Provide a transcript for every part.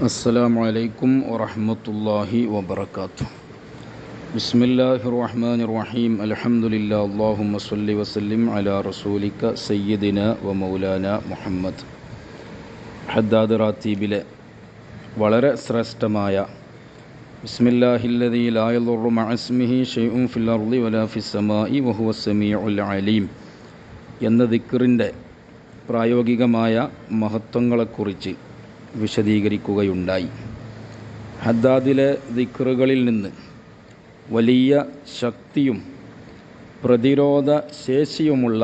അസ്സാം അലൈക്കും വറഹമത്തല്ലാഹി വബർക്കാത്തു ബിസ്മില്ലാഹി റഹ്മാൻ റഹീം അലഹമുല്ല അള്ളാഹുമ സല്ലി വസ്ലിം അലാ റസൂലിക്ക സയ്യിദിന വ മൗലാന മുഹമ്മദ്. ഹദ്ദാദ് റാത്തീബിലെ വളരെ ശ്രേഷ്ഠമായ ബിസ്മില്ലാഹില്ലതി ലായുറു മഅസ്മിഹി ഷെയ്ഉം ഫിൽ അർളി വലാ ഫിസ്സമായി വഹുവ സമീഉൽ അലീം എന്ന ദിക്കറിന്റെ പ്രായോഗികമായ മഹത്വങ്ങളെക്കുറിച്ച് വിശദീകരിക്കുകയുണ്ടായി. ഹദ്ദാദിലെ ദിക്റുകളിൽ നിന്ന് വലിയ ശക്തിയും പ്രതിരോധ ശേഷിയുമുള്ള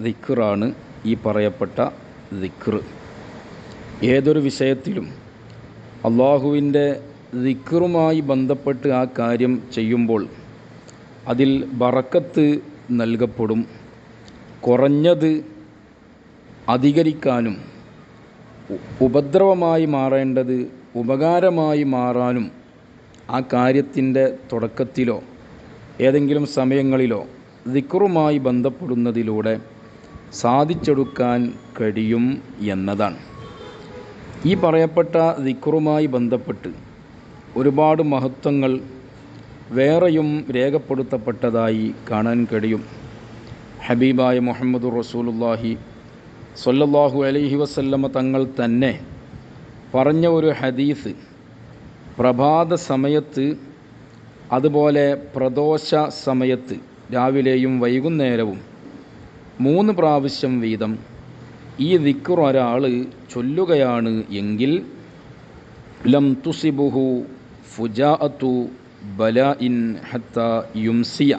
ദിക്റാണ് ഈ പറയപ്പെട്ട ദിക്റ്. ഏതൊരു വിഷയത്തിലും അള്ളാഹുവിന്റെ ദിക്റുമായി ബന്ധപ്പെട്ട് ആ കാര്യം ചെയ്യുമ്പോൾ അതിൽ ബറക്കത്ത് നൽകപ്പെടും കുറഞ്ഞത് അധികരിക്കാനും ഉപദ്രവമായി മാറേണ്ടത് ഉപകാരമായി മാറാനും ആ കാര്യത്തിന്റെ തുടക്കത്തിലോ ഏതെങ്കിലും സമയങ്ങളിലോ ദിക്റുമായി ബന്ധപ്പെടുന്നതിലൂടെ സാധിച്ചെടുക്കാൻ കഴിയും എന്നതാണ്. ഈ പറയപ്പെട്ട ദിക്റുമായി ബന്ധപ്പെട്ട് ഒരുപാട് മഹത്വങ്ങൾ വേറെയും രേഖപ്പെടുത്തപ്പെട്ടതായി കാണാൻ കഴിയും. ഹബീബായ മുഹമ്മദ് റസൂലുല്ലാഹി സൊല്ലാഹു അലൈഹി വസല്ലമ തങ്ങൾ തന്നെ പറഞ്ഞ ഒരു ഹദീസ് പ്രഭാത സമയത്ത് അതുപോലെ പ്രദോഷ സമയത്ത് രാവിലെയും വൈകുന്നേരവും മൂന്ന് പ്രാവശ്യം വീതം ഈ ദിക്കുർ ഒരാൾ ചൊല്ലുകയാണ് എങ്കിൽ ലം തുസിബുഹു ഫുജാഅത്തു ബല ഇൻ ഹത്ത യുംസിയ.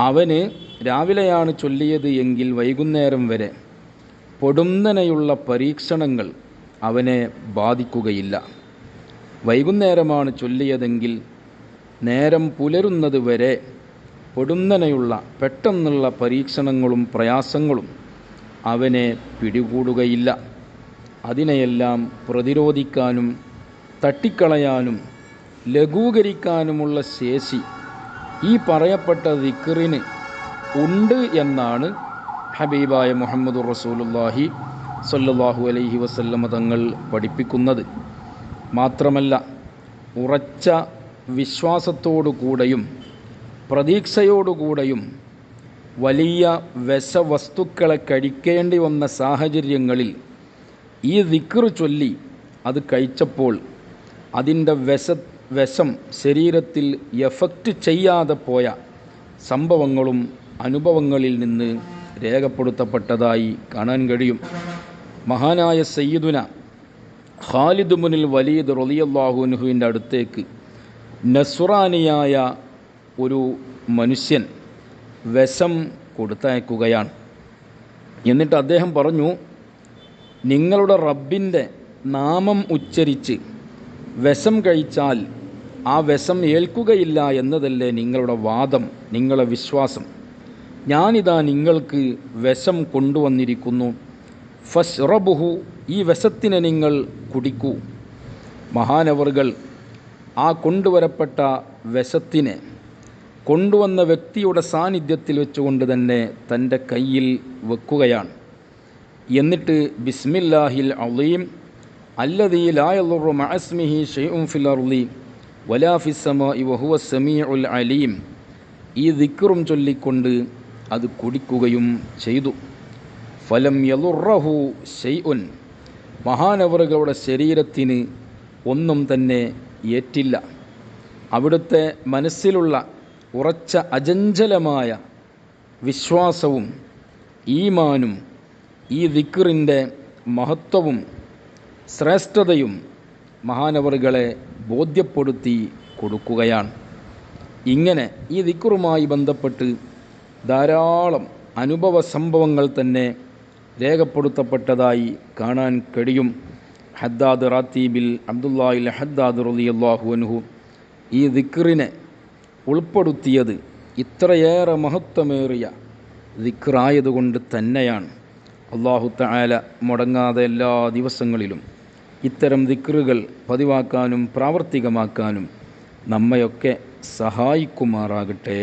അവന് രാവിലെയാണ് ചൊല്ലിയത് എങ്കിൽ വൈകുന്നേരം വരെ പൊടുന്നനെയുള്ള പരീക്ഷണങ്ങൾ അവനെ ബാധിക്കുകയില്ല. വൈകുന്നേരമാണ് ചൊല്ലിയതെങ്കിൽ നേരം പുലരുന്നത് വരെ പൊടുന്നനെയുള്ള പെട്ടെന്നുള്ള പരീക്ഷണങ്ങളും പ്രയാസങ്ങളും അവനെ പിടികൂടുകയില്ല. അതിനെയെല്ലാം പ്രതിരോധിക്കാനും തട്ടിക്കളയാനും ലഘൂകരിക്കാനുമുള്ള ശേഷി ഈ പറയപ്പെട്ട ദിക്കറിന് ഉണ്ട് എന്നാണ് ഹബീബായ മുഹമ്മദ് റസൂലുല്ലാഹി സല്ലല്ലാഹു അലൈഹി വസല്ലമ തങ്ങൾ പഠിപ്പിക്കുന്നത് മാത്രമല്ല ഉറച്ച വിശ്വാസത്തോടുകൂടെയും പ്രതീക്ഷയോടുകൂടെയും വലിയ വിഷവസ്തുക്കളെ കഴിക്കേണ്ടി വന്ന സാഹചര്യങ്ങളിൽ ഈ ദിക്ർ ചൊല്ലി അത് കഴിച്ചപ്പോൾ അതിന്റെ വിശ വിഷം ശരീരത്തിൽ എഫക്റ്റ് ചെയ്യാതെ പോയ സംഭവങ്ങളും അനുഭവങ്ങളിൽ നിന്ന് രേഖപ്പെടുത്തപ്പെട്ടതായി കാണാൻ കഴിയും. മഹാനായ സയ്യിദുന ഖാലിദ് മുനിൽ വലീദ് റലിയല്ലാഹുനുഹുവിന്റെ അടുത്തേക്ക് നസുറാനിയായ ഒരു മനുഷ്യൻ വിഷം കൊടുത്തയക്കുകയാണ്. എന്നിട്ട് അദ്ദേഹം പറഞ്ഞു നിങ്ങളുടെ റബ്ബിന്റെ നാമം ഉച്ചരിച്ച് വിഷം കഴിച്ചാൽ ആ വിഷം ഏൽക്കുകയില്ല എന്നതല്ലേ നിങ്ങളുടെ വാദം നിങ്ങളുടെ വിശ്വാസം? ഞാനിതാ നിങ്ങൾക്ക് വിഷം കൊണ്ടുവന്നിരിക്കുന്നു. ഫഷ്റബുഹു ഈ വിഷത്തിനെ നിങ്ങൾ കുടിക്കൂ. മഹാനവറുകൾ ആ കൊണ്ടുവരപ്പെട്ട വിഷത്തിനെ കൊണ്ടുവന്ന വ്യക്തിയുടെ സാന്നിധ്യത്തിൽ വെച്ചുകൊണ്ട് തന്നെ തന്റെ കയ്യിൽ വെക്കുകയാണ്. എന്നിട്ട് ബിസ്മില്ലാഹിൽ അളീം അല്ലദീ ലായലുറു മഅസ്മിഹി ഷെയ്ഉം ഫിൽ അർലി വലാ വഹുവ സമീഉൽ അലീം ഈ ദിക്റും ചൊല്ലിക്കൊണ്ട് അത് കുടിക്കുകയും ചെയ്തു. ഫലം യലുറഹു ഷെയ്ഉൻ മഹാനവറുകളുടെ ശരീരത്തിന് ഒന്നും തന്നെ ഏറ്റില്ല. അവിടുത്തെ മനസ്സിലുള്ള ഉറച്ച അജഞ്ചലമായ വിശ്വാസവും ഈമാനും ഈ ദിക്കറിന്റെ മഹത്വവും ശ്രേഷ്ഠതയും മഹാനവറുകളെ ബോധ്യപ്പെടുത്തി കൊടുക്കുകയാണ്. ഇങ്ങനെ ഈ ദിക്റുമായി ബന്ധപ്പെട്ട് ധാരാളം അനുഭവ സംഭവങ്ങൾ തന്നെ രേഖപ്പെടുത്തപ്പെട്ടതായി കാണാൻ കഴിയും. ഹദ്ദാദ് റാത്തീബിൽ അബ്ദുല്ലാഹിൽ ഹദ്ദാദ് റലിയല്ലാഹു അനുഹു ഈ ദിക്റിനെ ഉൾപ്പെടുത്തിയത് ഇത്രയേറെ മഹത്വമേറിയ ദിക്റായതുകൊണ്ട് തന്നെയാണ്. അള്ളാഹു തആല മുടങ്ങാതെ എല്ലാ ദിവസങ്ങളിലും ഇത്തരം ദിക്റുകൾ പതിവാക്കാനും പ്രാവർത്തികമാക്കാനും നമ്മയൊക്കെ സഹായിക്കുമാറാകട്ടെ.